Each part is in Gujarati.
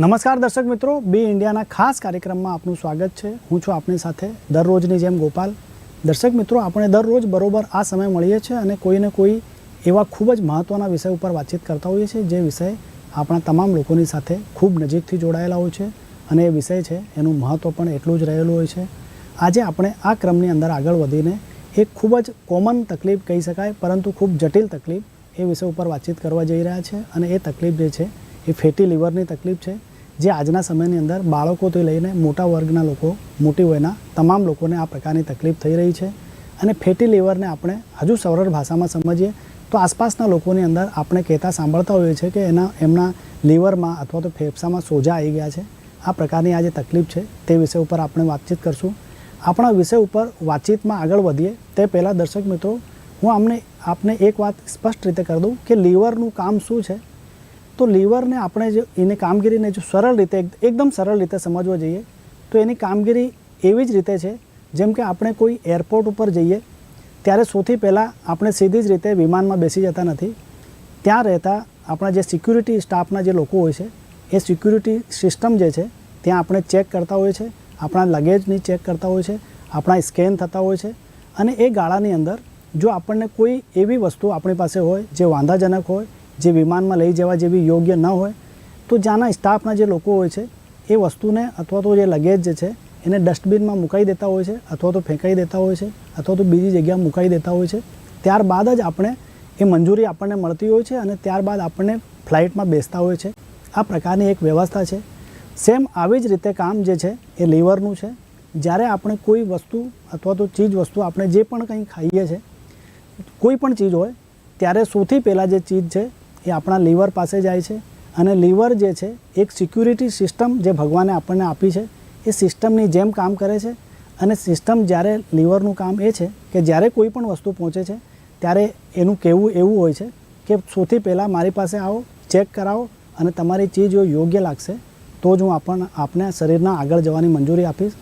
નમસ્કાર દર્શક મિત્રો, બી ઇન્ડિયાના ખાસ કાર્યક્રમમાં આપનું સ્વાગત છે. હું છું આપની સાથે દરરોજની જેમ ગોપાલ. દર્શક મિત્રો, આપણે દરરોજ બરોબર આ સમય મળીએ છીએ અને કોઈને કોઈ એવા ખૂબ જ મહત્ત્વના વિષય ઉપર વાતચીત કરતા હોઈએ છીએ, જે વિષય આપણા તમામ લોકોની સાથે ખૂબ નજીકથી જોડાયેલા હોય છે અને એ વિષય છે, એનું મહત્ત્વ પણ એટલું જ રહેલું હોય છે. આજે આપણે આ ક્રમની અંદર આગળ વધીને એક ખૂબ જ કોમન તકલીફ કહી શકાય, પરંતુ ખૂબ જટિલ તકલીફ એ વિષય ઉપર વાતચીત કરવા જઈ રહ્યા છે અને એ તકલીફ જે છે, એ ફેટી લીવરની તકલીફ છે. જે આજના સમયની અંદર બાળકોથી લઈને મોટા વર્ગના લોકો, મોટી વયના તમામ લોકોને આ પ્રકારની તકલીફ થઈ રહી છે અને ફેટી લીવરને આપણે હજુ સરળ ભાષામાં સમજીએ તો આસપાસના લોકોની અંદર આપણે કહેતા સાંભળતા હોઈએ છીએ કે એના, એમના લીવરમાં અથવા તો ફેફસામાં સોજા આવી ગયા છે. આ પ્રકારની આ જે તકલીફ છે તે વિષય ઉપર આપણે વાતચીત કરશું. આપણા વિષય ઉપર વાતચીતમાં આગળ વધીએ તે પહેલાં દર્શક મિત્રો, હું આમને આપને એક વાત સ્પષ્ટ રીતે કરી દઉં કે લીવરનું કામ શું છે? તો લીવરને આપણે જો એની કામગીરીને જો સરળ રીતે, એકદમ સરળ રીતે સમજવો જોઈએ, તો એની કામગીરી એવી જ રીતે છે, જેમ કે આપણે કોઈ એરપોર્ટ ઉપર જઈએ, ત્યારે સૌથી પહેલાં આપણે સીધી જ રીતે વિમાનમાં બેસી જતા નથી. ત્યાં રહેતા આપણા જે સિક્યુરિટી સ્ટાફના જે લોકો હોય છે, એ સિક્યુરિટી સિસ્ટમ જે છે, ત્યાં આપણે ચેક કરતા હોય છે, આપણા લગેજની ચેક કરતા હોય છે, આપણા સ્કેન થતા હોય છે, અને એ ગાળાની અંદર જો આપણને કોઈ એવી વસ્તુ આપણી પાસે હોય, જે વાંધાજનક હોય જે વિમાનમાં લઈ જવા જેવી યોગ્ય ન હોય, તો જ્યાંના સ્ટાફના જે લોકો હોય છે, એ વસ્તુને અથવા તો જે લગેજ જે છે, એને ડસ્ટબિનમાં મુકાઈ દેતા હોય છે, અથવા તો ફેંકાઈ દેતા હોય છે, અથવા તો બીજી જગ્યાએ મુકાઈ દેતા હોય છે, ત્યારબાદ જ આપણે એ મંજૂરી આપણને મળતી હોય છે અને ત્યારબાદ આપણને ફ્લાઇટમાં બેસતા હોય છે. આ પ્રકારની એક વ્યવસ્થા છે. સેમ આવી જ રીતે કામ જે છે, એ લીવરનું છે. જ્યારે આપણે કોઈ વસ્તુ અથવા તો ચીજ વસ્તુ આપણે જે પણ કંઈ ખાઈએ છીએ કોઈ પણ ચીજ હોય, ત્યારે સૌથી પહેલાં જે ચીજ છે એ આપણા લીવર પાસે જાય છે અને લીવર જે છે, એક સિક્યુરિટી સિસ્ટમ જે ભગવાને આપણને આપી છે, એ સિસ્ટમની જેમ કામ કરે છે અને સિસ્ટમ જ્યારે લીવરનું કામ એ છે કે જ્યારે કોઈ પણ વસ્તુ પહોંચે છે, ત્યારે એનું કહેવું એવું હોય છે કે સૌથી પહેલાં મારી પાસે આવો, ચેક કરાવો અને તમારી ચીજ યોગ્ય લાગશે, તો જ હું આપણ, આપને શરીરના આગળ જવાની મંજૂરી આપીશ.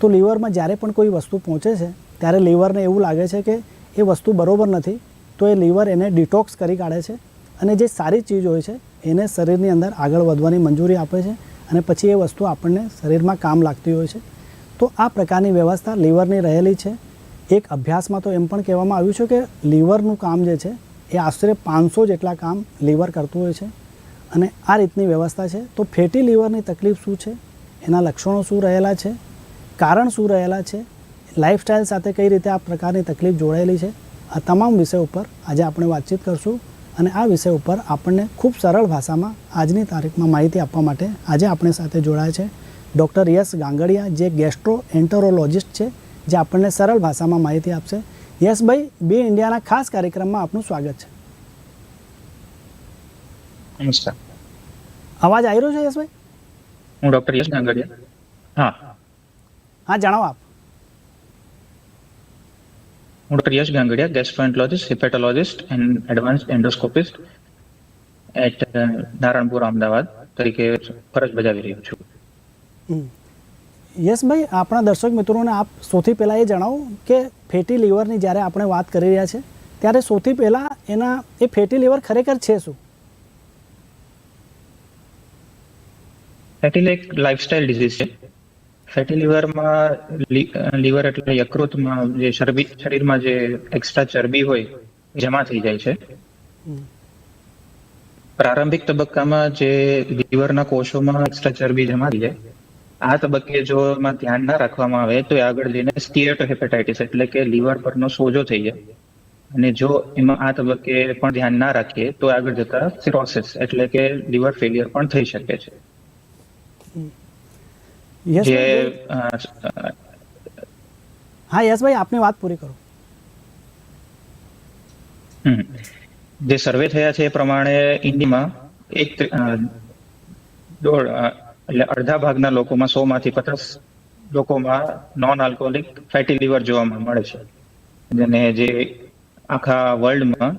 તો લીવરમાં જ્યારે પણ કોઈ વસ્તુ પહોંચે છે, ત્યારે લીવરને એવું લાગે છે કે એ વસ્તુ બરોબર નથી, તો એ લીવર એને ડિટોક્સ કરી કાઢે છે અને જે સારી ચીજ હોય છે, એને શરીરની અંદર આગળ વધવાની મંજૂરી આપે છે અને પછી એ વસ્તુ આપણને શરીરમાં કામ લાગતી હોય છે. તો આ પ્રકારની વ્યવસ્થા લીવરની રહેલી છે. એક અભ્યાસમાં તો એમ પણ કહેવામાં આવ્યું છે કે લીવરનું કામ જે છે, એ આશરે પાંચસો જેટલા કામ લીવર કરતું હોય છે. અને આ રીતની વ્યવસ્થા છે. તો ફેટી લીવરની તકલીફ શું છે? એના લક્ષણો શું રહેલા છે? કારણ શું રહેલા છે? લાઇફસ્ટાઇલ સાથે કઈ રીતે આ પ્રકારની તકલીફ જોડાયેલી છે? આ તમામ વિષય ઉપર આજે આપણે વાતચીત કરશું. અને આ વિષય ઉપર આપણને ખૂબ સરળ ભાષામાં આજની તારીખમાં માહિતી આપવા માટે આજે આપણી સાથે જોડાયા છે ડૉક્ટર યશ ગાંગડિયા જે ગેસ્ટ્રો એન્ટરોલોજિસ્ટ છે જે આપણને સરળ ભાષામાં માહિતી આપશે. યશભાઈ બે ઇન્ડિયાના ખાસ કાર્યક્રમમાં આપનું સ્વાગત છે. નમસ્કાર. અવાજ આવી રહ્યો છે યશભાઈ હું ડોક્ટર યશ ગાંગડિયા. હા. હા જણાવો આપ. હું doctor Yash Gangadiya gastroenterologist hepatologist and advance endoscopist at Naranpura Ahmedabad તરીકે ફરજ બજાવી રહ્યો છું. યસ યશભાઈ આપણા દર્શક મિત્રોને આપ સૌથી પહેલાં એ જણાવો કે ફેટી લીવરની જ્યારે આપણે વાત કરી રહ્યા છે ત્યારે સૌથી પહેલાં એના એ ફેટી લીવર ખરેખર છે શું? ફેટી એક લાઇફસ્ટાઇલ ડિઝીઝ છે. ફેટી લીવરમાં લીવર એટલે યકૃતમાં જે ચરબી શરીરમાં જે એક્સ્ટ્રા ચરબી હોય જમા થઈ જાય છે. પ્રારંભિક તબક્કામાં જે લીવરના કોષોમાં એક્સ્ટ્રા ચરબી જમા થઈ જાય આ તબક્કે જો એમાં ધ્યાન ના રાખવામાં આવે તો એ આગળ જઈને સ્ટીએટોહેપેટાઇટિસ એટલે કે લીવર પરનો સોજો થઈ જાય. અને જો એમાં આ તબક્કે પણ ધ્યાન ના રાખીએ તો આગળ જતા સિરોસિસ એટલે કે લીવર ફેલિયર પણ થઈ શકે છે. જે હા યશભાઈ આપની વાત પૂરી કરો. જે સર્વે થયા છે એ પ્રમાણે ઇન્ડિયામાં એક દોઢ એટલે અડધા ભાગના લોકોમાં સો માંથી પચાસ લોકોમાં નોન આલ્કોહોલિક ફેટી લીવર જોવામાં મળે છે. જેને જે આખા વર્લ્ડમાં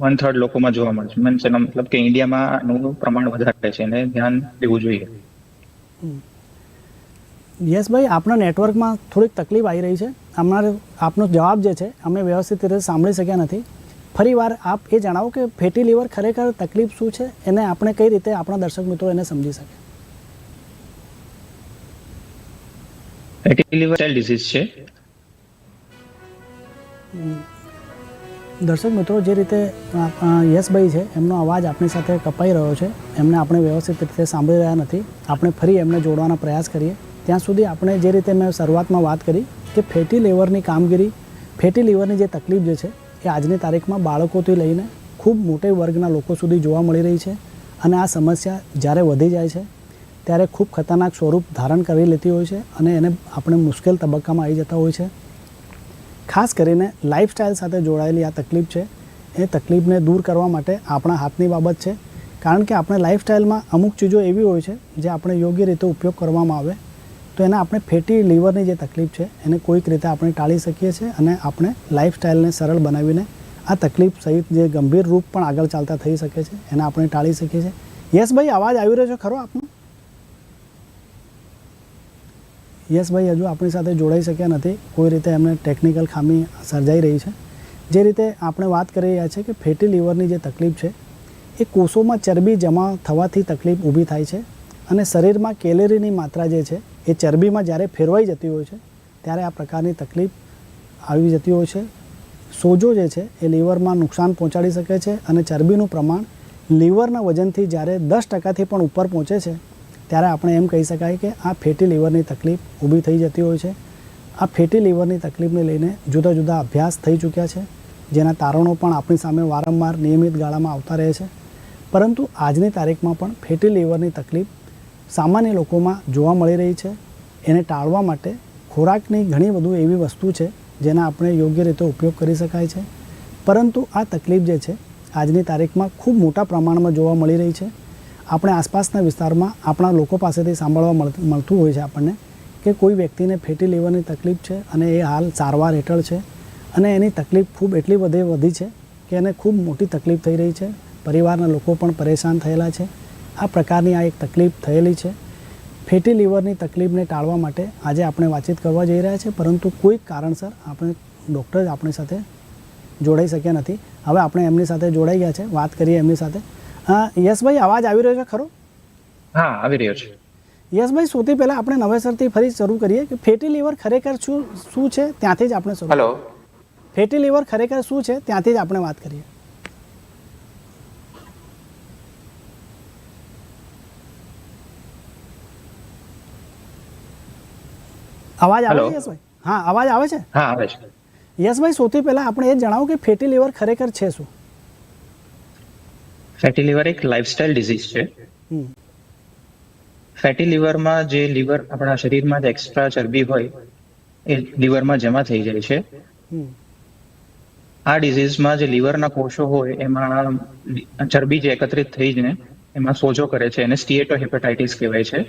વન થર્ડ લોકોમાં જોવા મળે છે. મીન્સ એનો મતલબ કે ઇન્ડિયામાં આનું પ્રમાણ વધારે છે. અને ધ્યાન દેવું જોઈએ. યસ ભાઈ આપણા નેટવર્કમાં થોડીક તકલીફ આવી રહી છે. અમારે આપનો જવાબ જે છે અમે વ્યવસ્થિત રીતે સાંભળી શક્યા નથી. ફરી વાર આપ એ જણાવો કે ફેટી લીવર ખરેખર તકલીફ શું છે એને આપણે કઈ રીતે આપણા દર્શક મિત્રો એને સમજી શકે દર્શક મિત્રો જે રીતે યશભાઈ છે એમનો અવાજ આપણી સાથે કપાઈ રહ્યો છે. એમને આપણે વ્યવસ્થિત રીતે સાંભળી રહ્યા નથી. આપણે ફરી એમને જોડવાનો પ્રયાસ કરીએ. ત્યાં સુધી આપણે જે રીતે મેં શરૂઆતમાં વાત કરી કે ફેટી લીવરની કામગીરી ફેટી લીવરની જે તકલીફ જે છે એ આજની તારીખમાં બાળકોથી લઈને ખૂબ મોટે વર્ગના લોકો સુધી જોવા મળી રહી છે અને આ સમસ્યા જ્યારે વધી જાય છે, ત્યારે ખૂબ ખતરનાક સ્વરૂપ ધારણ કરી લેતી હોય છે અને એને આપણે મુશ્કેલ તબક્કામાં આવી જતા હોય છે. ખાસ કરીને લાઇફસ્ટાઇલ સાથે જોડાયેલી આ તકલીફ છે, એ તકલીફને દૂર કરવા માટે આપણા હાથની બાબત છે. કારણ કે આપણે લાઇફસ્ટાઇલમાં અમુક ચીજો એવી હોય છે જે આપણે યોગ્ય રીતે ઉપયોગ કરવામાં આવે તો એને આપણે ફેટી લીવરની જે તકલીફ છે, એને કોઈક રીતે આપણે ટાળી શકીએ છીએ અને આપણે લાઇફસ્ટાઇલને સરળ બનાવીને આ તકલીફ સહિત જે ગંભીર રૂપ પણ આગળ ચાલતા થઈ શકે છે, એને આપણે ટાળી શકીએ છીએ. યસ ભાઈ, અવાજ આવી રહ્યો છે ખરો આપનો? યશભાઈ હજુ આપણી સાથે જોડાઈ શક્યા નથી. કોઈ રીતે એમને ટેકનિકલ ખામી સર્જાઈ રહી છે. જે રીતે આપણે વાત કરી રહ્યા છે કે ફેટી લીવરની જે તકલીફ છે, એ કોષોમાં ચરબી જમા થવાથી તકલીફ ઊભી થાય છે અને શરીરમાં કેલેરીની માત્રા જે છે એ ચરબીમાં જ્યારે ફેરવાઈ જતી હોય છે, ત્યારે આ પ્રકારની તકલીફ આવી જતી હોય છે. સોજો જે છે, એ લીવરમાં નુકસાન પહોંચાડી શકે છે અને ચરબીનું પ્રમાણ લીવરના વજનથી જ્યારે દસ ટકાથી પણ ઉપર પહોંચે છે, ત્યારે આપણે એમ કહી શકાય કે આ ફેટી લીવરની તકલીફ ઊભી થઈ જતી હોય છે. આ ફેટી લીવરની તકલીફને લઈને જુદા જુદા અભ્યાસ થઈ ચૂક્યા છે, જેના તારણો પણ આપણી સામે વારંવાર નિયમિત ગાળામાં આવતા રહે છે. પરંતુ આજની તારીખમાં પણ ફેટી લીવરની તકલીફ સામાન્ય લોકોમાં જોવા મળી રહી છે. એને ટાળવા માટે ખોરાકની ઘણી બધું એવી વસ્તુ છે, જેના આપણે યોગ્ય રીતે ઉપયોગ કરી શકાય છે. પરંતુ આ તકલીફ જે છે, આજની તારીખમાં ખૂબ મોટા પ્રમાણમાં જોવા મળી રહી છે. આપણે આસપાસના વિસ્તારમાં આપણા લોકો પાસેથી સાંભળવા મળ- મળતું હોય છે આપણને કે કોઈ વ્યક્તિને ફેટી લીવરની તકલીફ છે અને એ હાલ સારવાર હેઠળ છે અને એની તકલીફ ખૂબ એટલી વધે વધી છે કે એને ખૂબ મોટી તકલીફ થઈ રહી છે. પરિવારના લોકો પણ પરેશાન થયેલા છે. આ પ્રકારની આ એક તકલીફ થયેલી છે. ફેટી લીવરની તકલીફને ટાળવા માટે આજે આપણે વાતચીત કરવા જઈ રહ્યા છે પરંતુ કોઈક કારણસર આપણે ડૉક્ટર આપણી સાથે જોડાઈ શક્યા નથી. હવે આપણે એમની સાથે જોડાઈ ગયા છે વાત કરીએ એમની સાથે. હા યશભાઈ અવાજ આવી રહ્યો છે ખરો? હા આવી રહ્યો છે. યશભાઈ સૌથી પહેલાં આપણે નવેસરથી ફરી શરૂ કરીએ કે ફેટી લીવર ખરેખર શું શું છે? ત્યાંથી જ આપણે શરૂ હેલો ફેટી લીવર ખરેખર શું છે? ત્યાંથી જ આપણે વાત કરીએ. અવાજ આવે છે યશભાઈ? હા અવાજ આવે છે? હા આવે છે. યશભાઈ સૌથી પહેલા આપણે એ જણાવો કે ફેટી લીવર ખરેખર છે શું? ફેટી લીવર એક લાઇફસ્ટાઇલ ડિઝીઝ છે. ફેટી લીવરમાં જે લીવર આપણા શરીરમાં જે એક્સ્ટ્રા ચરબી હોય એ લીવરમાં જમા થઈ જાય છે. આ ડિઝીઝમાં જે લીવરના કોષો હોય એમાં ચરબી જે એકત્રિત થઈને એમાં સોજો કરે છે એને સ્ટીએટો હેપેટાઇટિસ કહેવાય છે.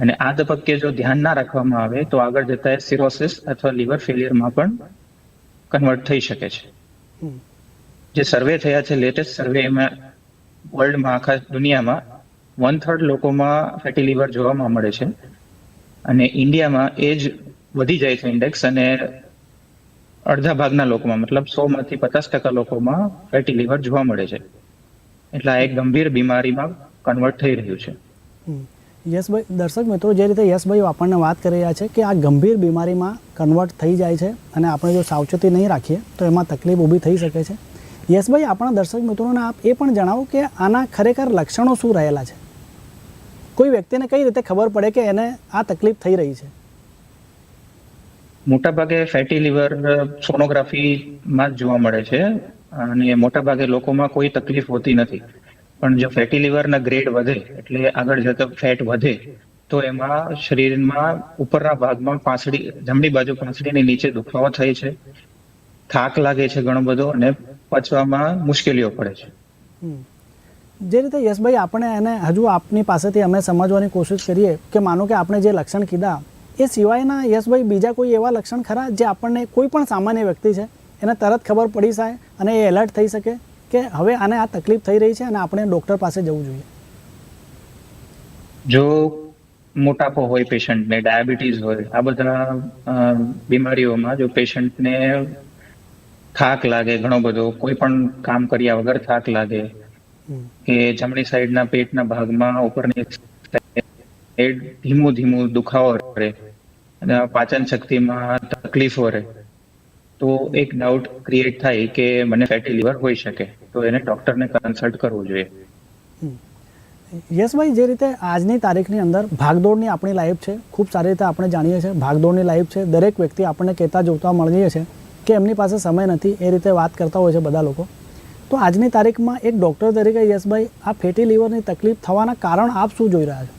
અને આ તબક્કે જો ધ્યાન ના રાખવામાં આવે તો આગળ જતા સિરોસિસ અથવા લીવર ફેલિયરમાં પણ કન્વર્ટ થઈ શકે છે. જે સર્વે થયા છે લેટેસ્ટ સર્વે એમાં વર્લ્ડમાં આખા દુનિયામાં વન થર્ડ લોકોમાં ફેટી લીવર જોવામાં મળે છે. અને ઇન્ડિયામાં એ જ વધી જાય છે ઇન્ડેક્સ અને અડધા ભાગના લોકોમાં મતલબ સો માંથી પચાસ ટકા લોકોમાં ફેટી લીવર જોવા મળે છે. એટલે આ એક ગંભીર બીમારીમાં કન્વર્ટ થઈ રહ્યું છે. યશભાઈ, દર્શક મિત્રો, જે રીતે યશભાઈ આપણને વાત કરી રહ્યા છે કે આ ગંભીર બીમારીમાં કન્વર્ટ થઈ જાય છે અને આપણે જો સાવચેતી નહીં રાખીએ, તો એમાં તકલીફ ઊભી થઈ શકે છે. યશભાઈ, આપણા દર્શક મિત્રોને આપ એ પણ જણાવો કે આના ખરેખર લક્ષણો શું રહેલા છે? કોઈ વ્યક્તિને કઈ રીતે ખબર પડે કે એને આ તકલીફ થઈ રહી છે? મોટાભાગે ફેટી લિવર સોનોગ્રાફીમાં જોવા મળે છે અને મોટાભાગે લોકોમાં કોઈ તકલીફ હોતી નથી. પણ જો ફેટી લિવરના ગ્રેડ વધે, એટલે આગળ જતો ફેટ વધે, તો એમાં શરીરમાં ઉપરના ભાગમાં પાંસળી, જમણી બાજુ પાંસળીની નીચે દુખાવો થાય છે, થાક લાગે છે ઘણો બધો અને પચવામાં મુશ્કેલીઓ પડે છે. જે રીતે યશભાઈ, આપણે એને હજુ આપની પાસેથી અમે સમજવાની કોશિશ કરીએ કે માનો કે આપણે જે લક્ષણ કીધા, એ સિવાયના યશભાઈ બીજા કોઈ એવા લક્ષણ ખરા જે આપણને કોઈ પણ સામાન્ય વ્યક્તિ છે, એને તરત ખબર પડી જાય અને એ એલર્ટ થઈ શકે કે હવે આને આ તકલીફ થઈ રહી છે અને આપણે ડૉક્ટર પાસે જવું જોઈએ. જો મોટાપો હોય પેશન્ટને ડાયાબિટીસ હોય આ બધા બીમારીઓમાં જો પેશન્ટને થાક લાગે ઘણો બધો કોઈ પણ કામ કર્યા વગર થાક લાગે કે જમણી સાઈડના પેટના ભાગમાં ઉપરની ધીમું ધીમું દુખાવો રહે અને પાચન શક્તિમાં તકલીફો રહે તો એક ડાઉટ ક્રિએટ થાય કે મને ફેટી લીવર હોઈ શકે. તો એને ડોક્ટરને કન્સલ્ટ કરવું જોઈએ. યશભાઈ જે રીતે આજની તારીખની અંદર ભાગદોડની આપણી લાઈફ છે ખૂબ સારી રીતે આપણે જાણીએ છીએ ભાગદોડની લાઈફ છે. દરેક વ્યક્તિ આપણને કહેતા જોતા મળીએ છે કે એમની પાસે સમય નથી એ રીતે વાત કરતા હોય છે બધા લોકો. તો આજની તારીખમાં એક ડૉક્ટર તરીકે યશભાઈ આ ફેટી લીવરની તકલીફ થવાના કારણ આપ શું જોઈ રહ્યા છો?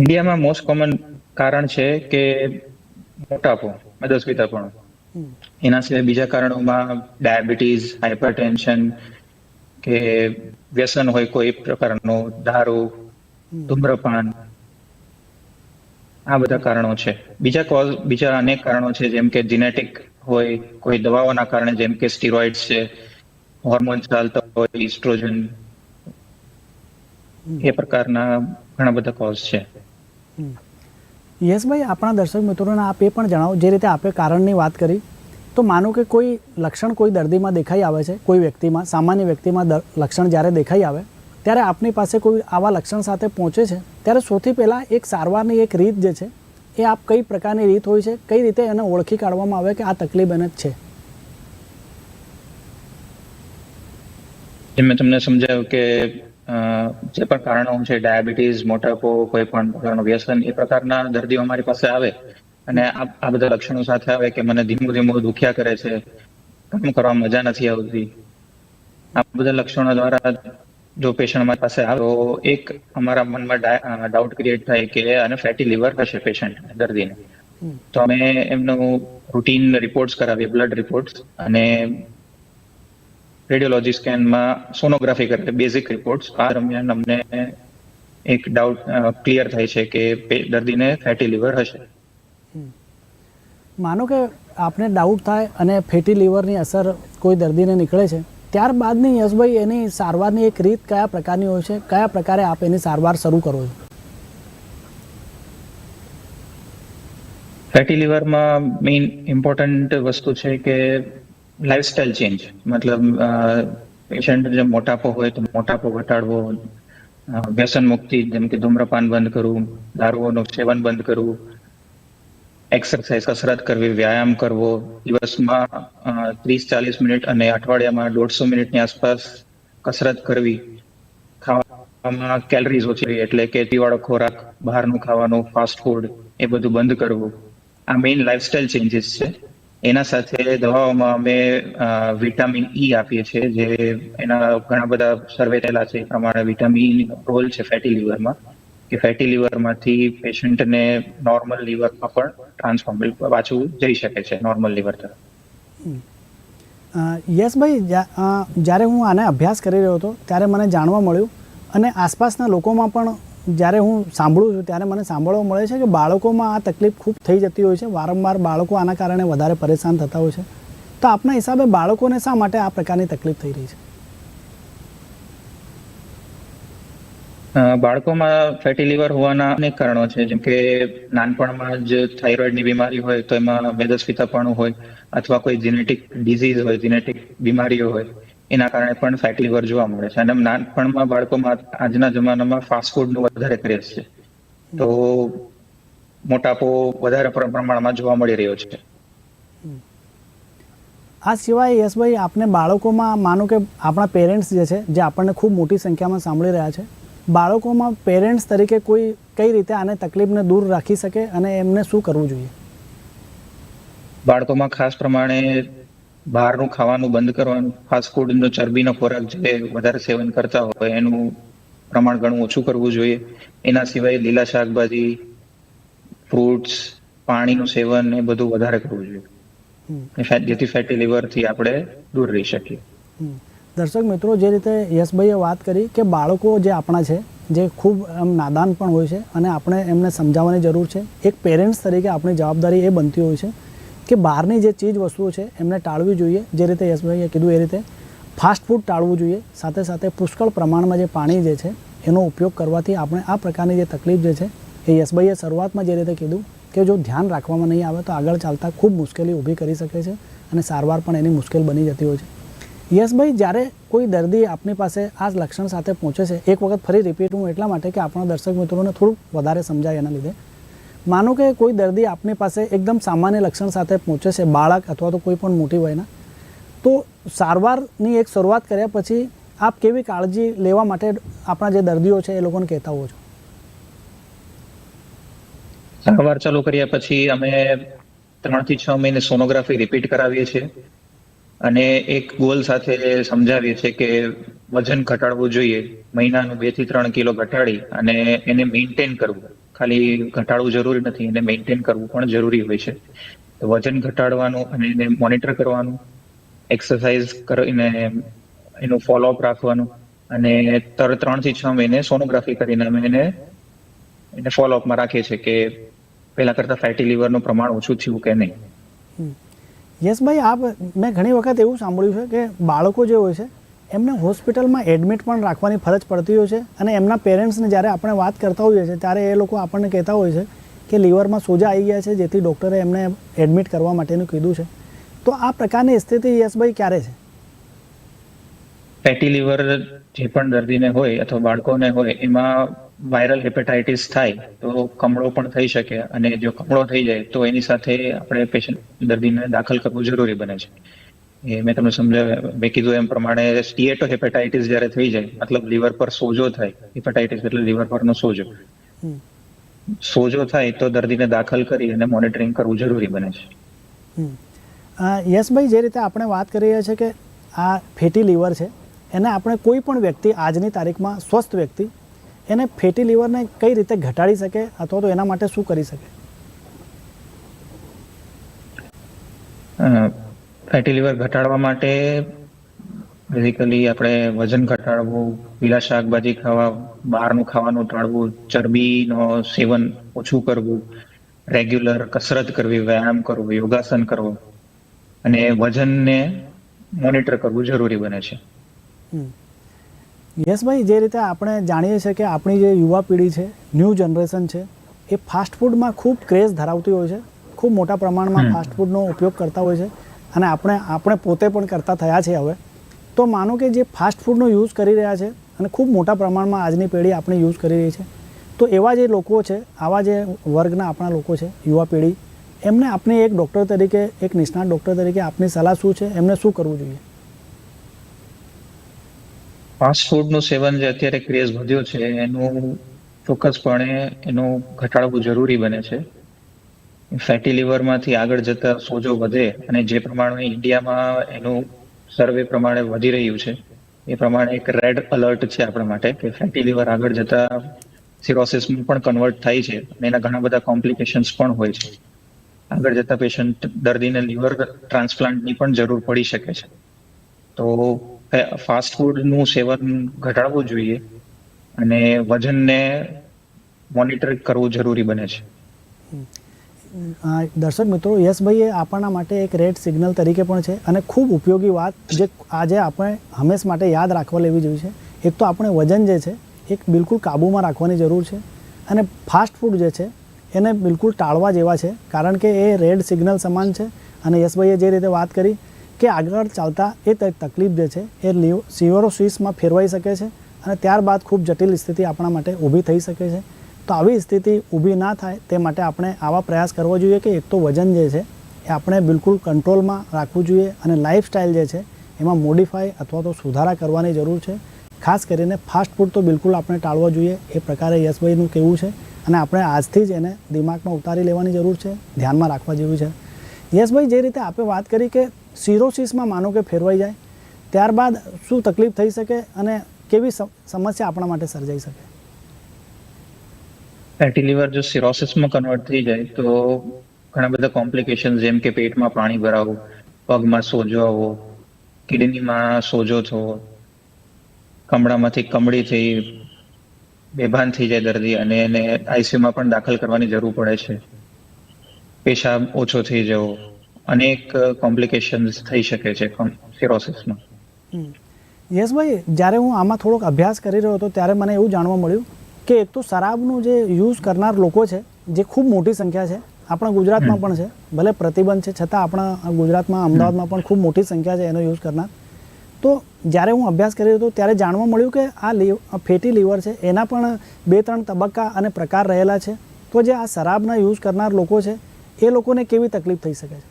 ઇન્ડિયામાં મોસ્ટ કોમન કારણ છે કે મોટાપો મદસ્વિતાપણું હમ. એના સિવાય બીજા કારણોમાં ડાયાબિટીસ હાઇપરટેન્શન કે વ્યસન હોય કોઈ પ્રકારનું દારૂ. ધૂમ્રપાન આ બધા કારણો છે બીજા કોઝ બીજા અનેક કારણો છે જેમ કે જીનેટિક હોય કોઈ દવાઓના કારણે જેમ કે સ્ટીરોઇડ્સ છે હોર્મોન્સ ચાલતા હોય ઇસ્ટ્રોજન એ પ્રકારના ઘણા બધા કોઝ છે. યશભાઈ આપણા દર્શક મિત્રોને આપ એ પણ જણાવો, જે રીતે આપે કારણની વાત કરી. તો માનો કે કોઈ લક્ષણ કોઈ દર્દીમાં દેખાઈ આવે છે, કોઈ વ્યક્તિમાં, સામાન્ય વ્યક્તિમાં લક્ષણ જ્યારે દેખાઈ આવે, ત્યારે આપની પાસે કોઈ આવા લક્ષણ સાથે પહોંચે છે? ત્યારે સૌથી પહેલાં એક સારવારની એક રીત જે છે, એ આપ કઈ પ્રકારની રીત હોય છે, કઈ રીતે એને ઓળખી કાઢવામાં આવે કે આ તકલીફ એને જ છે? મેં તમને સમજાવ્યું કે જે પણ કારણો છે ડાયાબિટીસ મોટાપો કોઈ પણ પ્રકારનું વ્યસન એ પ્રકારના દર્દીઓ અમારી પાસે આવે અને આ બધા લક્ષણો સાથે આવે કે મને ધીમું ધીમું દુખ્યા કરે છે કામ કરવા મજા નથી આવતી. આ બધા લક્ષણો દ્વારા જો પેશન્ટ અમારી પાસે આવે તો એક અમારા મનમાં ડાઉટ ક્રિએટ થાય કે આને ફેટી લીવર હશે પેશન્ટ દર્દીને. તો અમે એમનું રૂટીન રિપોર્ટ્સ કરાવીએ બ્લડ રિપોર્ટ્સ અને રેડિયોલોજી સ્કેનમાં સોનોગ્રાફી કરે બેઝિક રિપોર્ટ્સ. આ દરમિયાન અમને એક ડાઉટ ક્લિયર થાય છે કે દર્દીને ફેટી લીવર હશે. માનો કે આપને ડાઉટ થાય અને ફેટી લીવરની અસર કોઈ દર્દીને નીકળે છે ત્યારબાદની યશભાઈ એની સારવારની એક રીત કયા પ્રકારની હોય છે? કયા પ્રકારે આપ એની સારવાર શરૂ કરો છો? ફેટી લીવરમાં મેઇન ઇમ્પોર્ટન્ટ વસ્તુ છે કે લાઇફસ્ટાઇલ ચેન્જ મતલબ પેશન્ટ જે મોટાપો હોય તો મોટાપો ઘટાડવો વ્યસન મુક્તિ, જેમ કે ધૂમ્રપાન બંધ કરવું, દારૂઓનું સેવન બંધ કરવું એક્સરસાઇઝ કસરત કરવી, વ્યાયામ કરવો, દિવસમાં ત્રીસ, ચાલીસ મિનિટ અને અઠવાડિયામાં દોઢસો મિનિટની આસપાસ કસરત કરવી. ખાવામાં કેલરીઝ ઓછી એટલે કે વાળો ખોરાક, બહારનું ખાવાનું ફાસ્ટ ફૂડ એ બધું બંધ કરવું. આ મેઇન લાઇફસ્ટાઇલ ચેન્જીસ છે. એના સાથે દવાઓમાં અમે વિટામિન ઈ આપીએ છીએ, જે એના ઘણા બધા સર્વે થયેલા છે, એ પ્રમાણે વિટામિન રોલ છે ફેટી લીવરમાં કે ફેટી લીવરમાંથી પેશન્ટને નોર્મલ લીવરમાં પણ ટ્રાન્સફોર્મ પાછું જઈ શકે છે નોર્મલ લીવર તરફ. યસ ભાઈ જ્યારે હું આને અભ્યાસ કરી રહ્યો હતો, ત્યારે મને જાણવા મળ્યું, અને આસપાસના લોકોમાં પણ જ્યારે હું સાંભળું છું, ત્યારે મને સાંભળવા મળે છે કે બાળકોમાં આ તકલીફ ખૂબ થઈ જતી હોય છે. વારંવાર બાળકો આના કારણે વધારે પરેશાન થતા હોય છે. તો આપના હિસાબે બાળકોને શા માટે આ પ્રકારની તકલીફ થઈ રહી છે? બાળકોમાં ફેટી લીવર હોવાના અનેક કારણો છે. જેમ કે નાનપણમાં જ થાઇરોઇડની બીમારી હોય, તો એમાં મેદસ્વીતાપણું હોય, અથવા કોઈ જીનેટિક ડિઝીઝ હોય જેનેટિક બીમારીઓ હોય. એના કારણે પણ ફેટી લીવર જોવા મળે છે. અને નાનપણમાં બાળકોમાં આજના જમાનામાં ફાસ્ટ ફૂડનું વધારે ક્રેઝ છે. તો મોટાપો વધારે પ્ર- પ્રમાણમાં જોવા મળી રહ્યો છે. આ સિવાય યશભાઈ આપને બાળકોમાં માનો કે આપણા પેરેન્ટ્સ જે છે જે આપણને ખૂબ મોટી સંખ્યામાં સાંભળી રહ્યા છે બાળકોમાં પેરેન્ટ્સ તરીકે કોઈ કઈ રીતે આને તકલીફને દૂર રાખી શકે અને એમને શું કરવું જોઈએ? બાળકોમાં ખાસ પ્રમાણે બહારનું ખાવાનું બંધ કરવાનું ફાસ્ટ ફૂડનો ચરબીનો ખોરાક જે વધારે સેવન કરતા હોય એનું પ્રમાણ ઘણું ઓછું કરવું જોઈએ. એના સિવાય લીલા શાકભાજી ફ્રૂટ્સ પાણીનું સેવન એ બધું વધારે કરવું જોઈએ. જેથી ફેટી લીવરથી આપણે દૂર રહી શકીએ. દર્શક મિત્રો જે રીતે યશભાઈએ વાત કરી કે બાળકો જે આપણા છે જે ખૂબ એમ નાદાન પણ હોય છે અને આપણે એમને સમજાવવાની જરૂર છે એક પેરેન્ટ્સ તરીકે આપણી જવાબદારી એ બનતી હોય છે. કે બહારની જે ચીજ વસ્તુઓ છે, એમને ટાળવી જોઈએ. જે રીતે યશભાઈએ કીધું એ રીતે ફાસ્ટ ફૂડ ટાળવું જોઈએ. સાથે સાથે પુષ્કળ પ્રમાણમાં જે પાણી જે છે, એનો ઉપયોગ કરવાથી આપણે આ પ્રકારની જે તકલીફ જે છે, એ યશભાઈએ શરૂઆતમાં જે રીતે કીધું કે જો ધ્યાન રાખવામાં નહીં આવે તો આગળ ચાલતા ખૂબ મુશ્કેલી ઊભી કરી શકે છે અને સારવાર પણ એની મુશ્કેલ બની જતી હોય છે. યશભાઈ, જ્યારે કોઈ દર્દી આપની પાસે આ લક્ષણ સાથે પહોંચે છે, એક વખત ફરી રિપીટ હું એટલા માટે કે આપણા દર્શક મિત્રોને થોડું વધારે સમજાય એના લીધે. માનો કે કોઈ દર્દી આપની પાસે એકદમ સામાન્ય લક્ષણ સાથે પહોંચે છે, બાળક અથવા તો કોઈ પણ મોટી વયના, તો સારવારની એક શરૂઆત કર્યા પછી આપ કેવી કાળજી લેવા માટે આપણા જે દર્દીઓ છે એ લોકોને કહેતા હો છો? સારવાર ચાલુ કર્યા પછી અમે ત્રણથી છ મહિને સોનોગ્રાફી રિપીટ કરાવીએ છીએ અને એક ગોલ સાથે સમજાવીએ છીએ કે વજન ઘટાડવું જોઈએ, મહિનાનું બેથી ત્રણ કિલો ઘટાડી અને એને મેન્ટેન કરવું. ખાલી ઘટાડવું જરૂરી નથી, એને મેન્ટેન કરવું પણ જરૂરી હોય છે. વજન ઘટાડવાનું અને એને મોનિટર કરવાનું એક્સરસાઇઝ કરીને એનું ફોલોઅપ રાખવાનું અને તર ત્રણથી છ મહિને સોનોગ્રાફી કરીને અમે એને એને ફોલોઅપમાં રાખીએ છીએ કે પહેલા કરતા ફેટી લીવરનું પ્રમાણ ઓછું થયું કે નહીં. યસ ભાઈ આપ, મેં ઘણી વખત એવું સાંભળ્યું છે કે બાળકો જે હોય છે એમને હોસ્પિટલમાં એડમિટ પણ રાખવાની ફરજ પડતી હોય છે અને એમના પેરેન્ટ્સને જ્યારે આપણે વાત કરતા હોઈએ છીએ, ત્યારે એ લોકો આપણને કહેતા હોય છે કે લીવરમાં સોજા આવી ગયા છે, જેથી ડૉક્ટરે એમને એડમિટ કરવા માટેનું કીધું છે. તો આ પ્રકારની સ્થિતિ યશભાઈ ક્યારે છે? ફેટી લીવર જે પણ દર્દીને હોય અથવા બાળકોને હોય, એમાં વાયરલ હેપેટાઇટિસ થાય તો કમળો પણ થઈ શકે અને જો કમળો થઈ જાય તો એની સાથે આપણે પેશન્ટ દર્દીને દાખલ કરવું જરૂરી બને છે. એ મેં તમને સમજાવ્યા મેં કીધું એમ પ્રમાણે સ્ટીએટો હેપેટાઇટિસ જ્યારે થઈ જાય મતલબ લીવર પર સોજો થાય હેપેટાઇટિસ એટલે લીવર પરનો સોજો. સોજો થાય તો દર્દીને દાખલ કરી અને મોનિટરિંગ કરવું જરૂરી બને છે. યશભાઈ જે રીતે આપણે વાત કરી રહ્યા છીએ કે આ ફેટી લીવર છે એને આપણે કોઈ પણ વ્યક્તિ આજની તારીખમાં સ્વસ્થ વ્યક્તિ એને ફેટી લીવરને કઈ રીતે ઘટાડી શકે અથવા તો એના માટે શું કરી શકે? ફેટી લીવર ઘટાડવા માટે બેઝિકલી આપણે વજન ઘટાડવું લીલા શાકભાજી ખાવા બહારનું ખાવાનું ટાળવું ચરબીનો સેવન ઓછું કરવું રેગ્યુલર કસરત કરવી વ્યાયામ કરવો યોગાસન કરવો અને વજનને મોનિટર કરવું જરૂરી બને છે. યશભાઈ જે રીતે આપણે જાણીએ છીએ કે આપણી જે યુવા પેઢી છે ન્યૂ જનરેશન છે એ ફાસ્ટ ફૂડમાં ખૂબ ક્રેઝ ધરાવતી હોય છે ખૂબ મોટા પ્રમાણમાં. ફાસ્ટ ફૂડનો ઉપયોગ કરતા હોય છે અને આપણે આપણે પોતે પણ કરતા થયા છે હવે. તો માનો કે જે ફાસ્ટ ફૂડનો યુઝ કરી રહ્યા છે અને ખૂબ મોટા પ્રમાણમાં આજની પેઢી આપણે યુઝ કરી રહી છે. તો એવા જે લોકો છે, આવા જે વર્ગના આપણા લોકો છે, યુવા પેઢી, એમને આપણે એક ડૉક્ટર તરીકે, એક નિષ્ણાત ડૉક્ટર તરીકે આપની સલાહ શું છે? એમને શું કરવું જોઈએ? ફાસ્ટ ફૂડનું સેવન જે અત્યારે ક્રેઝ વધ્યો છે, એનું ચોક્કસપણે એનું ઘટાડવું જરૂરી બને છે. ફેટી લીવરમાંથી આગળ જતા સોજો વધે અને જે પ્રમાણે ઇન્ડિયામાં એનું સર્વે પ્રમાણે વધી રહ્યું છે, એ પ્રમાણે એક રેડ અલર્ટ છે આપણા માટે કે ફેટી લીવર આગળ જતા સિરોસિસમાં પણ કન્વર્ટ થાય છે અને એના ઘણા બધા કોમ્પ્લિકેશન્સ પણ હોય છે. આગળ જતા પેશન્ટ દર્દીને લીવર ટ્રાન્સપ્લાન્ટની પણ જરૂર પડી શકે છે. તો ફાસ્ટ ફૂડનું સેવન ઘટાડવું જોઈએ અને વજનને મોનિટર કરવું જરૂરી બને છે. દર્શક મિત્રો યશભાઈ એ આપણા માટે એક રેડ સિગ્નલ તરીકે પણ છે અને ખૂબ ઉપયોગી વાત જે આજે આપણે હંમેશ માટે યાદ રાખવા લેવી જોઈએ છે. એક તો આપણે વજન જે છે, એક બિલકુલ કાબૂમાં રાખવાની જરૂર છે અને ફાસ્ટ ફૂડ જે છે, એને બિલકુલ ટાળવા જેવા છે કારણ કે એ રેડ સિગ્નલ સમાન છે અને યશભાઈએ જે રીતે વાત કરી કે આગળ ચાલતા એ તકલીફ જે છે, એ લીવ સ્વીસમાં ફેરવાઈ શકે છે અને ત્યારબાદ ખૂબ જટિલ સ્થિતિ આપણા માટે ઊભી થઈ શકે છે. તો આવી સ્થિતિ ઊભી ના થાય તે માટે આપણે આવા પ્રયાસ કરવો જોઈએ કે એક તો વજન જે છે એ આપણે બિલકુલ કંટ્રોલમાં રાખવું જોઈએ અને લાઈફસ્ટાઈલ જે છે એમાં મોડિફાઈ અથવા તો સુધારા કરવાની જરૂર છે. ખાસ કરીને ફાસ્ટ ફૂડ તો બિલકુલ આપણે ટાળવો જોઈએ એ પ્રકારે યશભાઈનું કહેવું છે અને આપણે આજથી જ એને દિમાગમાં ઉતારી લેવાની જરૂર છે, ધ્યાનમાં રાખવા જેવું છે. યશભાઈ, જે રીતે આપણે વાત કરી કે સિરોસિસમાં માનો કે ફેરવાઈ જાય, ત્યારબાદ શું તકલીફ થઈ શકે અને કેવી સમ- સમસ્યા આપણા માટે સર્જાઈ શકે? ફેટી લીવર જો સિરોસિસમાં કન્વર્ટ થઈ જાય તો ઘણા બધા કોમ્પ્લિકેશન જેમ કે પેટમાં પાણી ભરાવું, પગમાં સોજો આવવો, કિડનીમાં સોજો થવો, કમળામાંથી કમળી થઈ બેભાન થઈ જાય દર્દી અને એને આઈસીયુમાં પણ દાખલ કરવાની જરૂર પડે છે. પેશાબ ઓછો થઈ જવો, અનેક કોમ્પ્લિકેશન્સ થઈ શકે છે સિરોસિસમાં યસ યશભાઈ, જ્યારે હું આમાં થોડોક અભ્યાસ કરી રહ્યો હતો, ત્યારે મને એવું જાણવા મળ્યું કે એક તો શરાબનું જે યુઝ કરનાર લોકો છે જે ખૂબ મોટી સંખ્યા છે આપણા ગુજરાતમાં પણ છે ભલે પ્રતિબંધ છે છતાં આપણા ગુજરાતમાં અમદાવાદમાં પણ ખૂબ મોટી સંખ્યા છે એનો યુઝ કરનાર. તો જ્યારે હું અભ્યાસ કરી રહ્યો હતો ત્યારે જાણવા મળ્યું કે આ લીવ ફેટી લીવર છે એના પણ બે ત્રણ તબક્કા અને પ્રકાર રહેલા છે. તો જે આ શરાબના યુઝ કરનાર લોકો છે એ લોકોને કેવી તકલીફ થઈ શકે છે?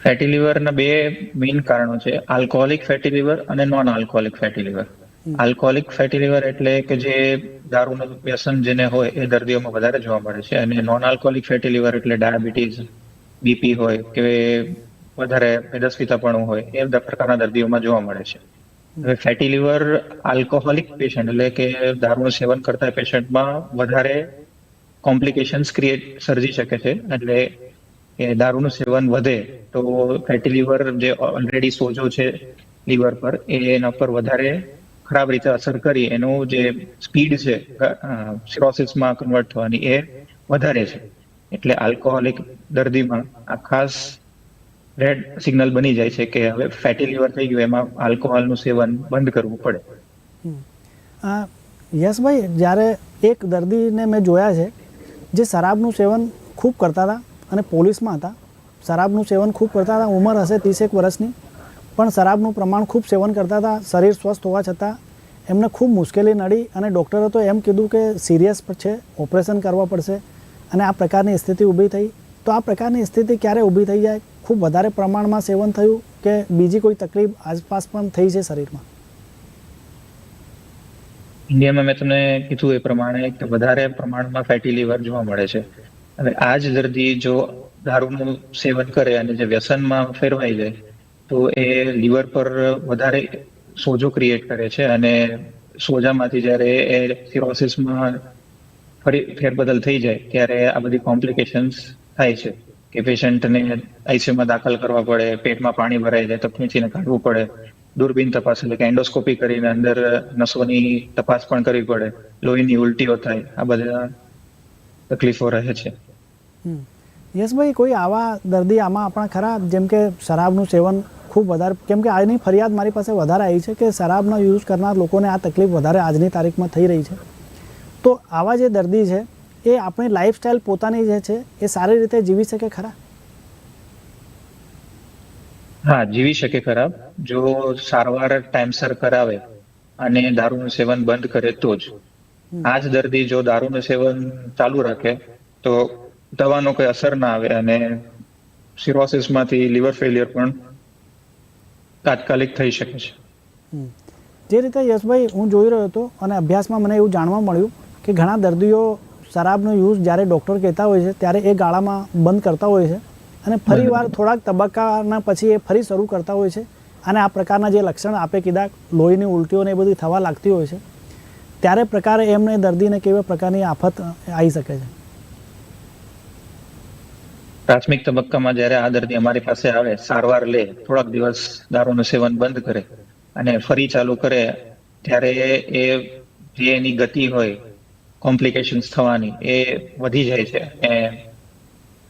ફેટી લીવરના બે મેઇન કારણો છે આલ્કોહોલિક ફેટી લીવર અને non alcoholic fatty liver. Alcoholic fatty liver એટલે કે જે દારૂનું વ્યસન જેને હોય એ દર્દીઓમાં વધારે જોવા મળે છે. અને નોન આલ્કોહોલિક ફેટી લીવર એટલે ડાયાબિટીસ, બીપી હોય કે વધારે મેદસ્વીતાપણું હોય એ પ્રકારના દર્દીઓમાં જોવા મળે છે. હવે ફેટી લીવર આલ્કોહોલિક પેશન્ટ એટલે કે દારૂનું સેવન કરતા પેશન્ટમાં વધારે કોમ્પ્લિકેશન્સ ક્રિએટ સર્જી શકે છે. એટલે કે દારૂનું સેવન વધે તો ફેટી લીવર જે ઓલરેડી સોજો છે લીવર પર એના પર વધારે ખરાબ રીતે અસર કરી, એનું જે સ્પીડ છે સિરોસિસમાં કન્વર્ટ થવાની, એ વધારે છે. એટલે આલ્કોહોલિક દર્દીમાં આ ખાસ રેડ સિગ્નલ બની જાય છે કે હવે ફેટી લીવર થઈ ગયું, એમાં આલ્કોહોલનું સેવન બંધ કરવું પડે. યસ યશભાઈ, જ્યારે એક દર્દીને મેં જોયા છે, જે શરાબનું સેવન ખૂબ કરતા હતા અને પોલીસમાં હતા. શરાબનું સેવન ખૂબ કરતા હતા, ઉંમર હશે ત્રીસેક વર્ષની. પણ શરાબનું પ્રમાણ ખૂબ સેવન કરતા હતા, શરીર સ્વસ્થ હોવા છતાં એમને ખૂબ મુશ્કેલી નડી અને ડૉક્ટરે તો એમ કીધું કે સિરિયસ છે, ઓપરેશન કરવા પડશે અને આ પ્રકારની સ્થિતિ ઊભી થઈ. તો આ પ્રકારની સ્થિતિ ક્યારે ઊભી થઈ જાય? ખૂબ વધારે પ્રમાણમાં સેવન થયું કે બીજી કોઈ તકલીફ આસપાસ પણ થઈ છે શરીરમાં? ઇન્ડિયામાં મેં તમને કીધું એ પ્રમાણે કે વધારે પ્રમાણમાં ફેટી લીવર જોવા મળે છે. હવે આ જ દર્દી જો દારૂનું સેવન કરે અને જે વ્યસનમાં ફેરવાઈ જાય તો એ લીવર પર વધારે સોજો ક્રિએટ કરે છે અને સોજામાંથી જ્યારે એ સિરોસિસમાં ફરી ફેરબદલ થઈ જાય, ત્યારે આ બધી કોમ્પ્લિકેશન્સ થાય છે કે પેશન્ટને આઈસીયુમાં દાખલ કરવા પડે, પેટમાં પાણી ભરાઈ જાય તો ખેંચીને કાઢવું પડે, દૂરબીન તપાસ એટલે કે એન્ડોસ્કોપી કરીને અંદર નસોની તપાસ પણ કરવી પડે, લોહીની ઉલટીઓ થાય, આ બધા તકલીફો રહે છે. યશભાઈ, કોઈ આવા દર્દી આમાં આપણા ખરા જેમ કે શરાબનું સેવન ખૂબ વધારે કેમ કે આજની ફરિયાદ મારી પાસે વધારે આવી છે કે શરાબનો યુઝ કરનાર લોકોને આ તકલીફ વધારે આજની તારીખમાં થઈ રહી છે. તો આવા જે દર્દી છે એ આપણી લાઈફસ્ટાઈલ પોતાની જે છે એ સારી રીતે જીવી શકે ખરા? હા જીવી શકે ખરાબ જો સારવાર ટાઈમસર કરાવે અને દારૂનું સેવન બંધ કરે તો જ. આ જ દર્દી જો દારૂનું સેવન ચાલુ રાખે તો દવાનો કોઈ અસર ના આવે અને સિરોસિસમાંથી લીવર ફેલિયર પણ તાત્કાલિક થઈ શકે છે. જે રીતે યશભાઈ હું જોઈ રહ્યો હતો અને અભ્યાસમાં મને એવું જાણવા મળ્યું કે ઘણા દર્દીઓ શરાબનો યુઝ જ્યારે ડૉક્ટર કહેતા હોય છે, ત્યારે એ ગાળામાં બંધ કરતા હોય છે અને ફરીવાર થોડાક તબક્કાના પછી એ ફરી શરૂ કરતા હોય છે અને આ પ્રકારના જે લક્ષણ આપે કીધા, લોહીની ઉલટીઓને એ બધી થવા લાગતી હોય છે, ત્યારે પ્રકારે એમને દર્દીને કેવા પ્રકારની આફત આવી શકે છે પ્રાથમિક તબક્કામાં જ્યારે આ દર્દી અમારી પાસે આવે, સારવાર લે, થોડાક દિવસ દારૂનું સેવન બંધ કરે અને ફરી ચાલુ કરે, ત્યારે એ જે એની ગતિ હોય, કોમ્પ્લિકેશન્સ થવાની, એ વધી જાય છે એ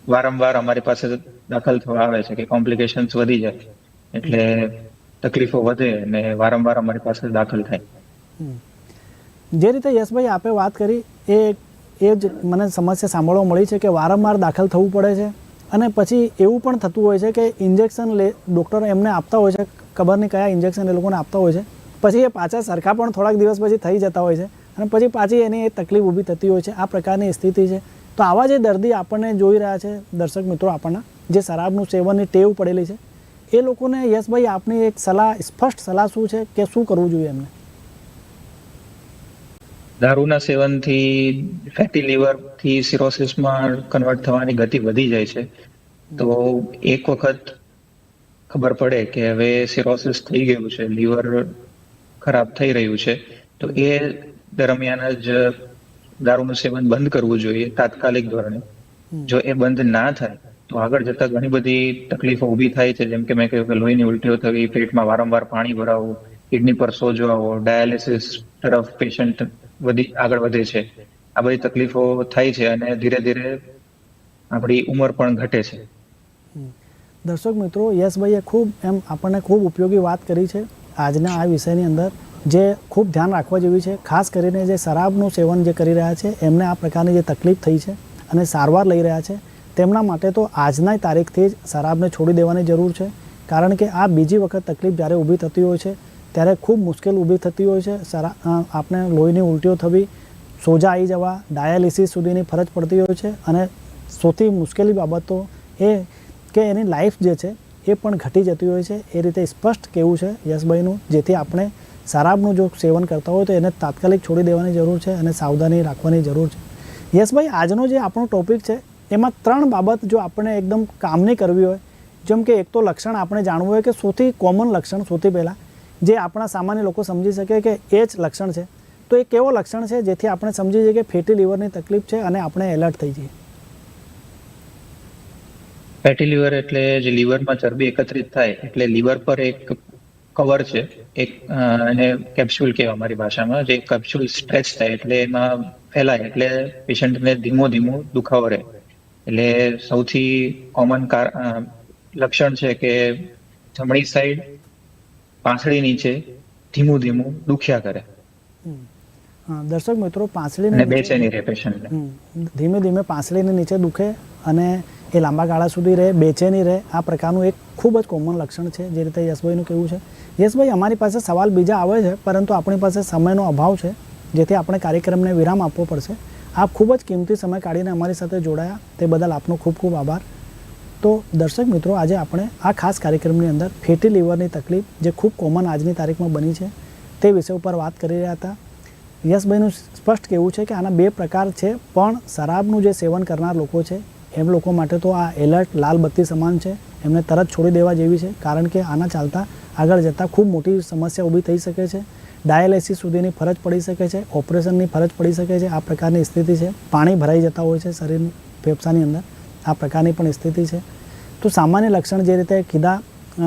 વારંવાર અમારી પાસે દાખલ થવા આવે છે કે કોમ્પ્લિકેશન્સ વધી જાય, એટલે તકલીફો વધે અને વારંવાર અમારી પાસે દાખલ થાય. જે રીતે યશભાઈ આપે વાત કરી, એ એ જ મને સમસ્યા સાંભળવા મળી છે કે વારંવાર દાખલ થવું પડે છે? અને પછી એવું પણ થતું હોય છે કે ઇન્જેક્શન લે ડૉક્ટર એમને આપતા હોય છે. ખબર નહીં કયા ઇન્જેક્શન એ લોકોને આપતા હોય છે. પછી એ પાછા સરખા પણ થોડાક દિવસ પછી થઈ જતા હોય છે. અને પછી પાછી એની એ તકલીફ ઊભી થતી હોય છે. આ પ્રકારની સ્થિતિ છે. તો આવા જે દર્દી આપણને જોઈ રહ્યા છે, દર્શક મિત્રો આપણને, જે શરાબનું સેવનની ટેવ પડેલી છે, એ લોકોને યશભાઈ આપની એક સલાહ, સ્પષ્ટ સલાહ શું છે કે શું કરવું જોઈએ એમને? દારૂના સેવનથી ફેટી લીવરથી સિરોસિસમાં કન્વર્ટ થવાની ગતિ વધી જાય છે. તો એક વખત ખબર પડે કે હવે સિરોસિસ થઈ ગયું છે લીવર ખરાબ થઈ રહ્યું છે તો એ દરમિયાન જ દારૂનું સેવન બંધ કરવું જોઈએ તાત્કાલિક ધોરણે. જો એ બંધ ના થાય તો આગળ જતા ઘણી બધી તકલીફો ઊભી થાય છે જેમ કે મેં કહ્યું કે લોહીની ઉલટીઓ થવી પેટમાં વારંવાર પાણી ભરાવવું કિડની પર સોજો આવો ડાયાલિસિસ તરફ પેશન્ટ વધી આગળ વધે છે. આ બધી તકલીફો થાય છે અને ધીરે ધીરે આપણી ઉંમર પણ ઘટે છે. દર્શક મિત્રો, યશભાઈએ ખૂબ એમ આપણને ખૂબ ઉપયોગી વાત કરી છે આજના આ વિષયની અંદર, જે ખૂબ ધ્યાન રાખવા જેવી છે. ખાસ કરીને જે શરાબનું સેવન જે કરી રહ્યા છે, એમને આ પ્રકારની જે તકલીફ થઈ છે અને સારવાર લઈ રહ્યા છે, તેમના માટે તો આજના તારીખથી જ શરાબને છોડી દેવાની જરૂર છે. કારણ કે આ બીજી વખત તકલીફ જ્યારે ઊભી થતી હોય છે ત્યારે ખૂબ મુશ્કેલ ઊભી થતી હોય છે. સારા આપણે લોહીની ઉલટીઓ થવી, સોજા આવી જવા, ડાયાલિસિસ સુધીની ફરજ પડતી હોય છે અને સૌથી મુશ્કેલી બાબતો એ કે એની લાઈફ જે છે એ પણ ઘટી જતી હોય છે. એ રીતે સ્પષ્ટ કેવું છે યશભાઈનું, જેથી આપણે શરાબનું જો સેવન કરતા હોય તો એને તાત્કાલિક છોડી દેવાની જરૂર છે અને સાવધાની રાખવાની જરૂર છે. યશભાઈ, આજનો જે આપણો ટોપિક છે, એમાં ત્રણ બાબત જો આપણે એકદમ કામની કરવી હોય, જેમ કે એક તો લક્ષણ આપણે જાણવું હોય કે સૌથી કોમન લક્ષણ સૌથી પહેલાં જે આપણા સામાન્ય લોકો સમજી શકે કે એ જ લક્ષણ છે. તો એ કેવો લક્ષણ છે જેથી આપણે સમજી જઈએ કે ફેટી લીવરની તકલીફ છે અને આપણે એલર્ટ થઈ જઈએ. ફેટી લીવર એટલે જે લીવરમાં ચરબી એકત્રિત થાય એટલે લીવર પર એક કવર છે. એક એને કેપ્સ્યુલ કહેવાય અમારી ભાષામાં, જે કેપ્સ્યુલ સ્ટ્રેચ થાય એટલે એમાં ફેલાય એટલે પેશન્ટને ધીમો ધીમો દુખાવો રહે. એટલે સૌથી કોમન લક્ષણ છે કે જમણી સાઈડ પાંસળી નીચે ધીમું ધીમું દુખ્યા કરે. દર્શક મિત્રો પાંસળીની બેચેની રહે પેશન્ટને ધીમે ધીમે પાંસળીની નીચે દુખે અને એ લાંબા ગાળા સુધી રહે બેચેની રહે. આ પ્રકારનું એક ખૂબ જ કોમન લક્ષણ છે જે રીતે યશભાઈનું કેવું છે. યશભાઈ અમારી પાસે સવાલ બીજા આવે છે પરંતુ આપણી પાસે સમયનો અભાવ છે જેથી આપણે કાર્યક્રમને વિરામ આપવો પડશે. આપ ખૂબ જ કિંમતી સમય કાઢીને અમારી સાથે જોડાયા. તે બદલ આપનો ખૂબ ખૂબ આભાર. તો દર્શક મિત્રો, આજે આપણે આ ખાસ કાર્યક્રમની અંદર ફેટી લીવરની તકલીફ જે ખૂબ કોમન આજની તારીખમાં બની છે, તે વિષય ઉપર વાત કરી રહ્યા હતા. યશભાઈનું સ્પષ્ટ કહેવું છે કે આના બે પ્રકાર છે, પણ શરાબનું જે સેવન કરનાર લોકો છે, એમ લોકો માટે તો આ એલર્ટ લાલ બત્તી સમાન છે, એમને તરત છોડી દેવા જેવી છે, કારણ કે આના ચાલતા આગળ જતાં ખૂબ મોટી સમસ્યા ઊભી થઈ શકે છે, ડાયાલિસિસ સુધીની ફરજ પડી શકે છે, ઓપરેશનની ફરજ પડી શકે છે, આ પ્રકારની સ્થિતિ છે, પાણી ભરાઈ જતા હોય છે શરીર ફેફસાની અંદર. આ પ્રકારની પણ સ્થિતિ છે. તો સામાન્ય લક્ષણ જે રીતે કીધા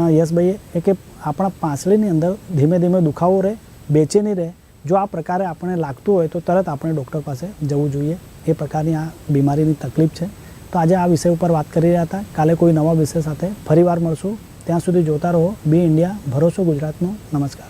યશભાઈએ, એ કે આપણા પાંસળીની અંદર ધીમે ધીમે દુખાવો રહે, બેચેની રહે, જો આ પ્રકારે આપણને લાગતું હોય તો તરત આપણે ડૉક્ટર પાસે જવું જોઈએ. એ પ્રકારની આ બીમારીની તકલીફ છે. તો આજે આ વિષય ઉપર વાત કરી રહ્યા હતા. કાલે કોઈ નવા વિષય સાથે ફરીવાર મળશું. ત્યાં સુધી જોતા રહો. બી ઇન્ડિયા, ભરોસો ગુજરાતનો. નમસ્કાર.